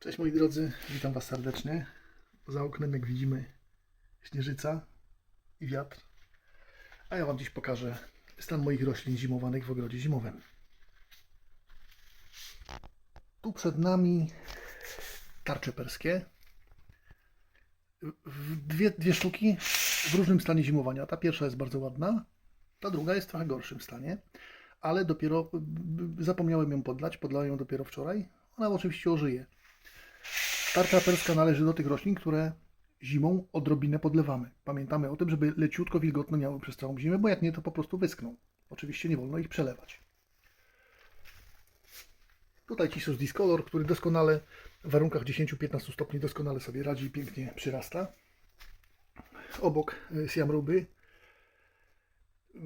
Cześć moi drodzy, witam Was serdecznie. Za oknem, jak widzimy, śnieżyca i wiatr. A ja Wam dziś pokażę stan moich roślin zimowanych w ogrodzie zimowym. Tu przed nami tarcze perskie. Dwie, dwie sztuki w różnym stanie zimowania. Ta pierwsza jest bardzo ładna, ta druga jest w trochę gorszym stanie, ale dopiero zapomniałem ją podlać, podlałem ją dopiero wczoraj. Ona oczywiście ożyje. Tarcza perska należy do tych roślin, które zimą odrobinę podlewamy. Pamiętamy o tym, żeby leciutko wilgotno miały przez całą zimę, bo jak nie, to po prostu wyschną. Oczywiście nie wolno ich przelewać. Tutaj Cisus Discolor, który doskonale w warunkach 10-15 stopni doskonale sobie radzi i pięknie przyrasta. Obok y, Siam Ruby.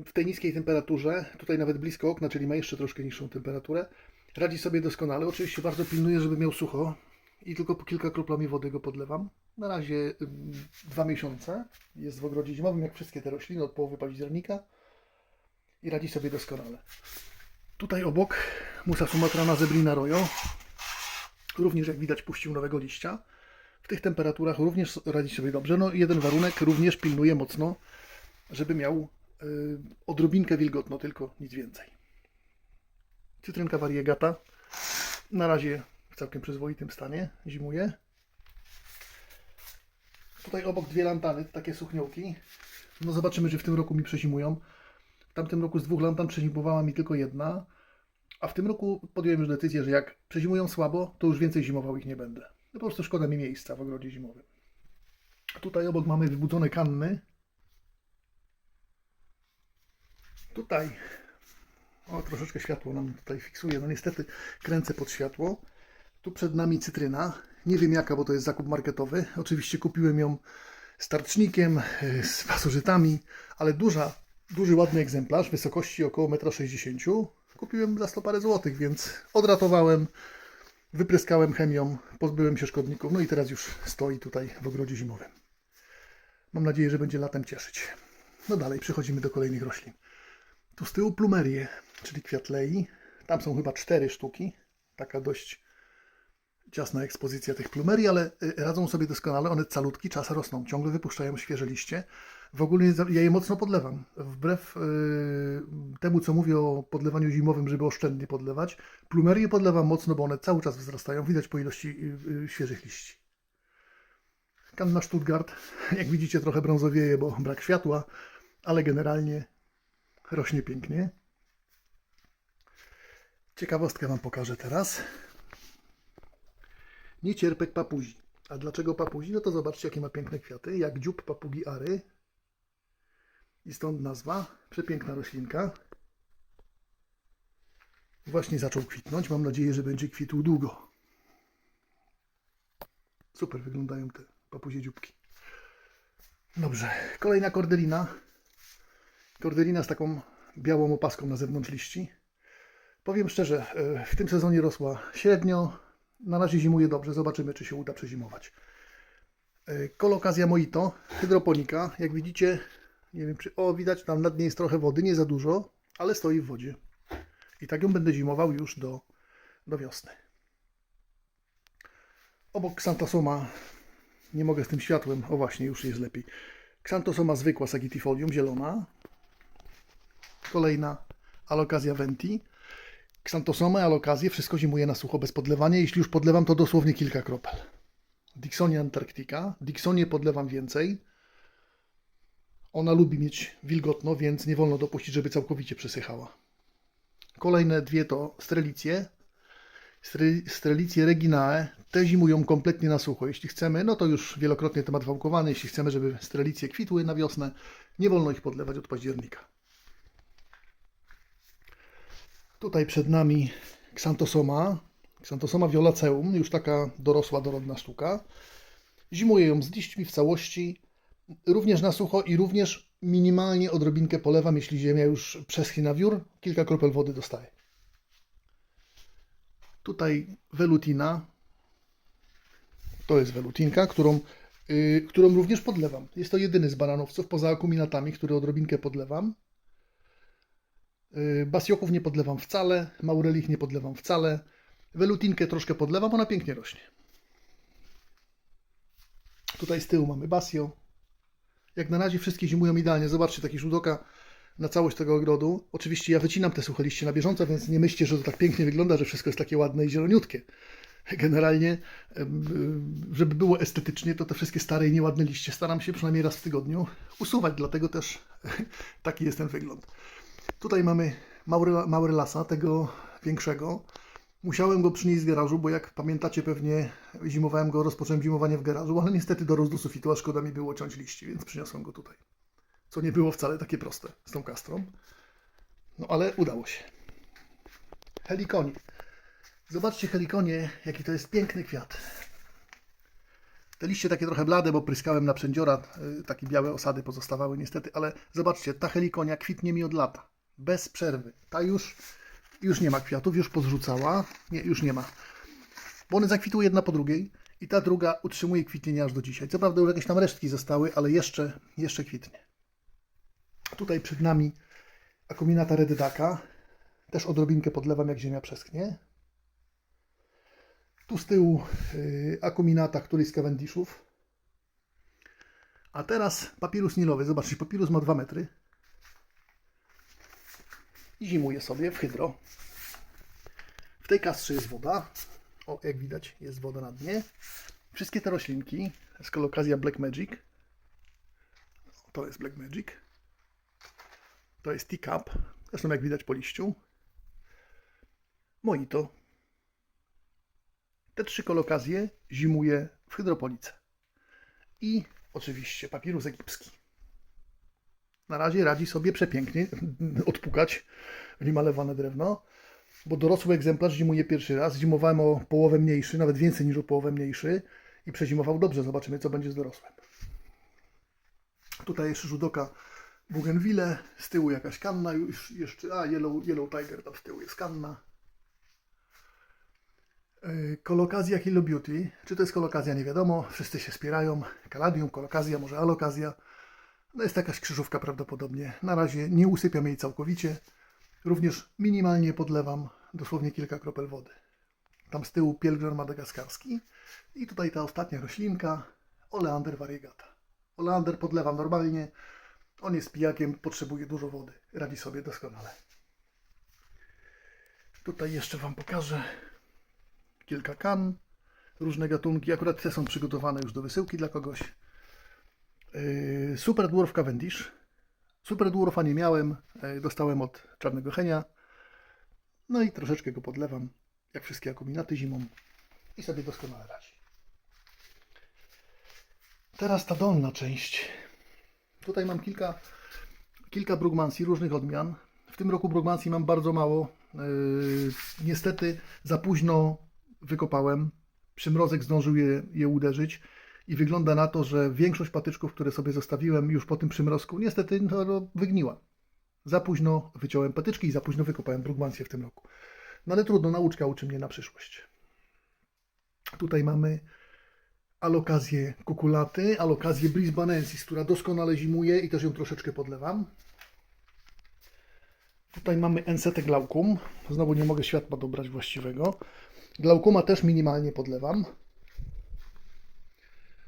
W tej niskiej temperaturze, tutaj nawet blisko okna, czyli ma jeszcze troszkę niższą temperaturę, radzi sobie doskonale. Oczywiście bardzo pilnuję, żeby miał sucho i tylko po kilka kroplami wody go podlewam. Na razie dwa miesiące. Jest w ogrodzie zimowym, jak wszystkie te rośliny, od połowy października i radzi sobie doskonale. Tutaj obok Musa sumatrana zebrina rojo. Również jak widać puścił nowego liścia. W tych temperaturach również radzi sobie dobrze. No jeden warunek, również pilnuje mocno, żeby miał y, odrobinkę wilgotno, tylko nic więcej. Cytrynka variegata na razie w całkiem przyzwoitym stanie, zimuje. Tutaj obok dwie lantany, takie suchniołki. No zobaczymy, czy w tym roku mi przezimują. W tamtym roku z dwóch lantan przezimowała mi tylko jedna, a w tym roku podjąłem już decyzję, że jak przezimują słabo, to już więcej zimował ich nie będę. No po prostu szkoda mi miejsca w ogrodzie zimowym. Tutaj obok mamy wybudzone kanny. Tutaj o, troszeczkę światło nam tutaj fiksuje. No niestety kręcę pod światło. Tu przed nami cytryna. Nie wiem jaka, bo to jest zakup marketowy. Oczywiście kupiłem ją z tarcznikiem, e, z pasożytami, ale duża, duży, ładny egzemplarz wysokości około 1,60 m. Kupiłem za 100 parę złotych, więc odratowałem, wypryskałem chemią, pozbyłem się szkodników, no i teraz już stoi tutaj w ogrodzie zimowym. Mam nadzieję, że będzie latem cieszyć. No dalej, przechodzimy do kolejnych roślin. Tu z tyłu plumerie, czyli kwiat lei. Tam są chyba cztery sztuki. Taka dość ciasna ekspozycja tych plumerii, ale y, radzą sobie doskonale. One calutki czas rosną, ciągle wypuszczają świeże liście. W ogóle ja je mocno podlewam. Wbrew y, temu, co mówię o podlewaniu zimowym, żeby oszczędnie podlewać, plumerie podlewam mocno, bo one cały czas wzrastają. Widać po ilości y, y, świeżych liści. Kanna Stuttgart, jak widzicie, trochę brązowieje, bo brak światła, ale generalnie rośnie pięknie. Ciekawostkę Wam pokażę teraz. Niecierpek papuzi. A dlaczego papuzi? No to zobaczcie, jakie ma piękne kwiaty, jak dziób papugi ary. I stąd nazwa. Przepiękna roślinka. Właśnie zaczął kwitnąć. Mam nadzieję, że będzie kwitł długo. Super wyglądają te papuzie dzióbki. Dobrze, kolejna kordelina. Kordelina z taką białą opaską na zewnątrz liści. Powiem szczerze, e, w tym sezonie rosła średnio. Na razie zimuje dobrze. Zobaczymy, czy się uda przezimować. E, Kolokazja Mojito, hydroponika. Jak widzicie, nie wiem czy. O, widać tam na dnie jest trochę wody, nie za dużo, ale stoi w wodzie. I tak ją będę zimował już do, do wiosny. Obok Xanthosoma, nie mogę z tym światłem, o właśnie, już jest lepiej. Xanthosoma zwykła Sagitifolium, zielona. Kolejna Alokazja Venti. Xanthosoma, alokazję, wszystko zimuje na sucho bez podlewania. Jeśli już podlewam, to dosłownie kilka kropel. Dixonia Antarctica. Dixonię podlewam więcej. Ona lubi mieć wilgotno, więc nie wolno dopuścić, żeby całkowicie przesychała. Kolejne dwie to strelicje. Stre- Strelicje reginae. Te zimują kompletnie na sucho. Jeśli chcemy, no to już wielokrotnie temat wałkowany. Jeśli chcemy, żeby strelicje kwitły na wiosnę, nie wolno ich podlewać od października. Tutaj przed nami Xanthosoma. Xanthosoma violaceum, już taka dorosła, dorodna sztuka. Zimuję ją z liśćmi w całości, również na sucho i również minimalnie odrobinkę polewam, jeśli ziemia już przeschnie wiór, kilka kropel wody dostaję. Tutaj velutina. To jest velutinka, którą, yy, którą również podlewam. Jest to jedyny z bananowców, poza akuminatami, który odrobinkę podlewam. Yy, Basioków nie podlewam wcale, maurelich nie podlewam wcale. Welutinkę troszkę podlewam, ona pięknie rośnie. Tutaj z tyłu mamy Basio. Jak na razie wszystkie zimują idealnie. Zobaczcie, taki żółtoka na całość tego ogrodu. Oczywiście ja wycinam te suche liście na bieżąco, więc nie myślcie, że to tak pięknie wygląda, że wszystko jest takie ładne i zieloniutkie. Generalnie, em, żeby było estetycznie, to te wszystkie stare i nieładne liście staram się przynajmniej raz w tygodniu usuwać, dlatego też taki jest ten wygląd. Tutaj mamy Maure- Maurelasa, tego większego. Musiałem go przynieść z garażu, bo jak pamiętacie pewnie zimowałem go, rozpocząłem zimowanie w garażu, ale niestety dorósł do sufitu, a szkoda mi było ciąć liści, więc przyniosłem go tutaj. Co nie było wcale takie proste z tą kastrą. No ale udało się. Helikonie. Zobaczcie helikonie, jaki to jest piękny kwiat. Te liście takie trochę blade, bo pryskałem na przędziora, y, takie białe osady pozostawały niestety, ale zobaczcie, ta helikonia kwitnie mi od lata. Bez przerwy. Ta już, już nie ma kwiatów, już pozrzucała. Nie, już nie ma. Bo one zakwitują jedna po drugiej i ta druga utrzymuje kwitnienie aż do dzisiaj. Co prawda już jakieś tam resztki zostały, ale jeszcze, jeszcze kwitnie. Tutaj przed nami akuminata redydaka. Też odrobinkę podlewam, jak ziemia przesknie. Tu z tyłu yy, akuminata, który z Cavendishów. A teraz papirus nilowy. Zobaczcie, papirus ma 2 metry. I zimuje sobie w hydro. W tej kastrze jest woda. O, jak widać, jest woda na dnie. Wszystkie te roślinki, jest kolokazja Black Magic. To jest Black Magic. To jest teacup. Zresztą jak widać po liściu. Mojito. Te trzy kolokazje zimuje w hydropolice. I oczywiście papirus egipski. Na razie radzi sobie przepięknie odpukać wymalowane drewno, bo dorosły egzemplarz zimuje pierwszy raz. Zimowałem o połowę mniejszy, nawet więcej niż o połowę mniejszy i przezimował dobrze. Zobaczymy, co będzie z dorosłym. Tutaj jeszcze żudoka Bougainville, z tyłu jakaś kanna, już jeszcze, a Yellow, Yellow Tiger tam z tyłu jest kanna. Yy, Kolokazja Hello Beauty. Czy to jest kolokazja, nie wiadomo. Wszyscy się spierają. Kaladium, kolokazja, może alokazja. No jest jakaś krzyżówka prawdopodobnie. Na razie nie usypiam jej całkowicie. Również minimalnie podlewam dosłownie kilka kropel wody. Tam z tyłu pielgrzym madagaskarski. I tutaj ta ostatnia roślinka, oleander variegata. Oleander podlewam normalnie. On jest pijakiem, potrzebuje dużo wody. Radzi sobie doskonale. Tutaj jeszcze Wam pokażę kilka kan, różne gatunki. Akurat te są przygotowane już do wysyłki dla kogoś. Yy, Super Dwarf Cavendish. Super Dwarfa nie miałem, yy, dostałem od Czarnego Henia. No i troszeczkę go podlewam, jak wszystkie akuminaty zimą. I sobie doskonale radzi. Teraz ta dolna część. Tutaj mam kilka, kilka brugmansji różnych odmian. W tym roku brugmansji mam bardzo mało. Yy, niestety za późno wykopałem. Przymrozek zdążył je, je uderzyć i wygląda na to, że większość patyczków, które sobie zostawiłem już po tym przymrozku, niestety no, no, wygniła. Za późno wyciąłem patyczki i za późno wykopałem brugmansję w tym roku. No ale trudno, nauczka uczy mnie na przyszłość. Tutaj mamy alokazję kukulaty, alokazję brisbanensis, która doskonale zimuje i też ją troszeczkę podlewam. Tutaj mamy ensetę glaucum. Znowu nie mogę światła dobrać właściwego. Glaucuma też minimalnie podlewam.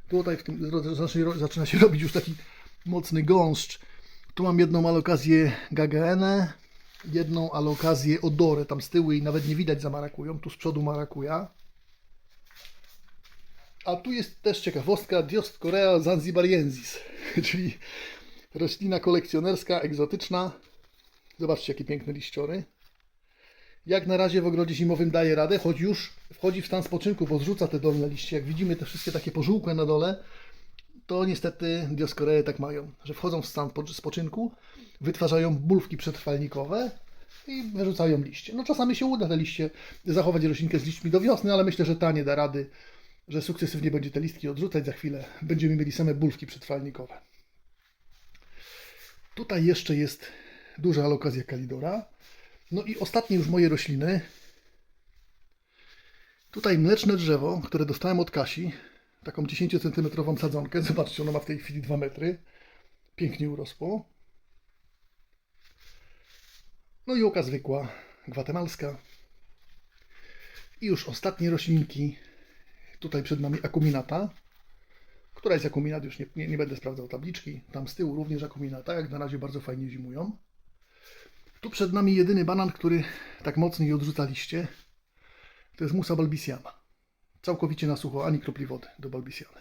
Tutaj w tym zaczyna, się robić już taki mocny gąszcz. Tu mam jedną alokazję gagaenę, jedną alokazję odorę tam z tyłu i nawet nie widać za marakują. Tu z przodu marakuja. A tu jest też ciekawostka Dioscorea zanzibariensis, czyli roślina kolekcjonerska, egzotyczna. Zobaczcie, jakie piękne liściory. Jak na razie w ogrodzie zimowym daje radę, choć już wchodzi w stan spoczynku, bo zrzuca te dolne liście. Jak widzimy te wszystkie takie pożółkłe na dole, to niestety Dioscoree tak mają, że wchodzą w stan po- spoczynku, wytwarzają bulwki przetrwalnikowe i wyrzucają liście. No czasami się uda te liście, zachować roślinkę z liśćmi do wiosny, ale myślę, że ta nie da rady, że sukcesywnie będzie te listki odrzucać. Za chwilę będziemy mieli same bulwki przetrwalnikowe. Tutaj jeszcze jest duża alokazja kalidora. No i ostatnie już moje rośliny. Tutaj mleczne drzewo, które dostałem od Kasi. Taką 10 cm sadzonkę. Zobaczcie, ono ma w tej chwili 2 metry. Pięknie urosło. No i oka zwykła, gwatemalska. I już ostatnie roślinki. Tutaj przed nami akuminata, Któraś z akuminat, już nie, nie, nie będę sprawdzał tabliczki. Tam z tyłu również akumina, tak jak na razie bardzo fajnie zimują. Tu przed nami jedyny banan, który tak mocniej odrzuca liście. To jest Musa balbisiana. Całkowicie na sucho, ani kropli wody do balbisiany.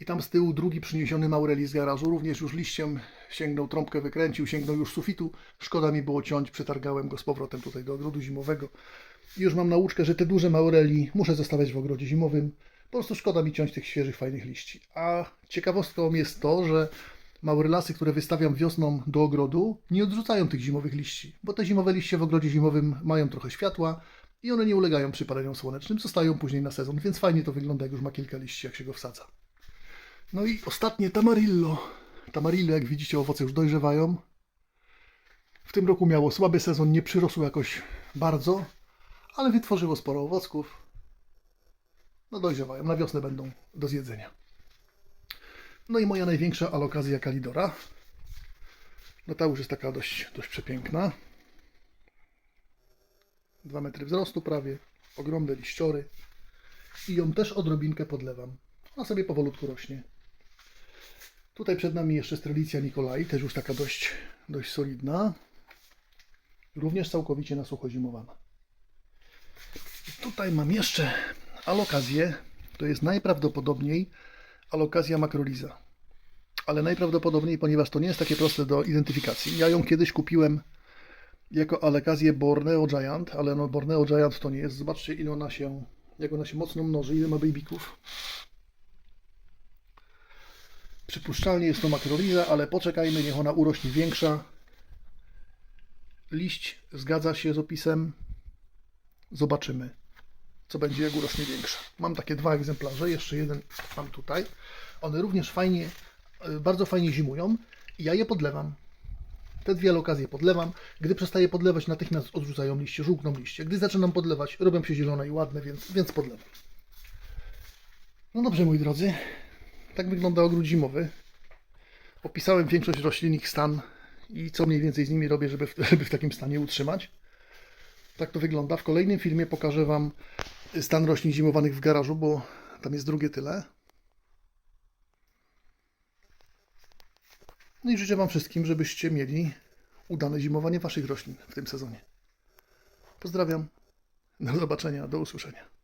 I tam z tyłu drugi przyniesiony Maureli z garażu, również już liściem sięgnął, trąbkę wykręcił, sięgnął już sufitu. Szkoda mi było ciąć, przetargałem go z powrotem tutaj do ogrodu zimowego. I już mam nauczkę, że te duże Maureli muszę zostawiać w ogrodzie zimowym. Po prostu szkoda mi ciąć tych świeżych, fajnych liści. A ciekawostką jest to, że maurelasy, które wystawiam wiosną do ogrodu, nie odrzucają tych zimowych liści, bo te zimowe liście w ogrodzie zimowym mają trochę światła i one nie ulegają przypaleniom słonecznym, zostają później na sezon, więc fajnie to wygląda, jak już ma kilka liści, jak się go wsadza. No i ostatnie tamarillo. Tamarillo, jak widzicie, owoce już dojrzewają. W tym roku miało słaby sezon, nie przyrosło jakoś bardzo, ale wytworzyło sporo owocków. No dojrzewają, na wiosnę będą do zjedzenia. No i moja największa alokazja kalidora. No ta już jest taka dość, dość przepiękna. 2 metry wzrostu prawie, ogromne liściory. I ją też odrobinkę podlewam. Ona sobie powolutku rośnie. Tutaj przed nami jeszcze Strelicja Nikolai, też już taka dość, dość solidna. Również całkowicie na sucho zimowana. Tutaj mam jeszcze alokazję. To jest najprawdopodobniej alokazja makroliza. Ale najprawdopodobniej, ponieważ to nie jest takie proste do identyfikacji. Ja ją kiedyś kupiłem jako alokazję Borneo Giant, ale no Borneo Giant to nie jest. Zobaczcie ile ona się, jak ona się mocno mnoży, ile ma babyków. Przypuszczalnie jest to makroliza, ale poczekajmy, niech ona urośnie większa. Liść zgadza się z opisem. Zobaczymy, co będzie, jak urośnie większa. Mam takie dwa egzemplarze, jeszcze jeden mam tutaj. One również fajnie, y, bardzo fajnie zimują i ja je podlewam. Te dwie okazje podlewam. Gdy przestaję podlewać, natychmiast odrzucają liście, żółkną liście. Gdy zaczynam podlewać, robią się zielone i ładne, więc, więc podlewam. No dobrze, moi drodzy. Tak wygląda ogród zimowy. Opisałem większość roślin, ich stan i co mniej więcej z nimi robię, żeby w, żeby w takim stanie utrzymać. Tak to wygląda. W kolejnym filmie pokażę Wam stan roślin zimowanych w garażu, bo tam jest drugie tyle. No i życzę Wam wszystkim, żebyście mieli udane zimowanie Waszych roślin w tym sezonie. Pozdrawiam. Do zobaczenia, do usłyszenia.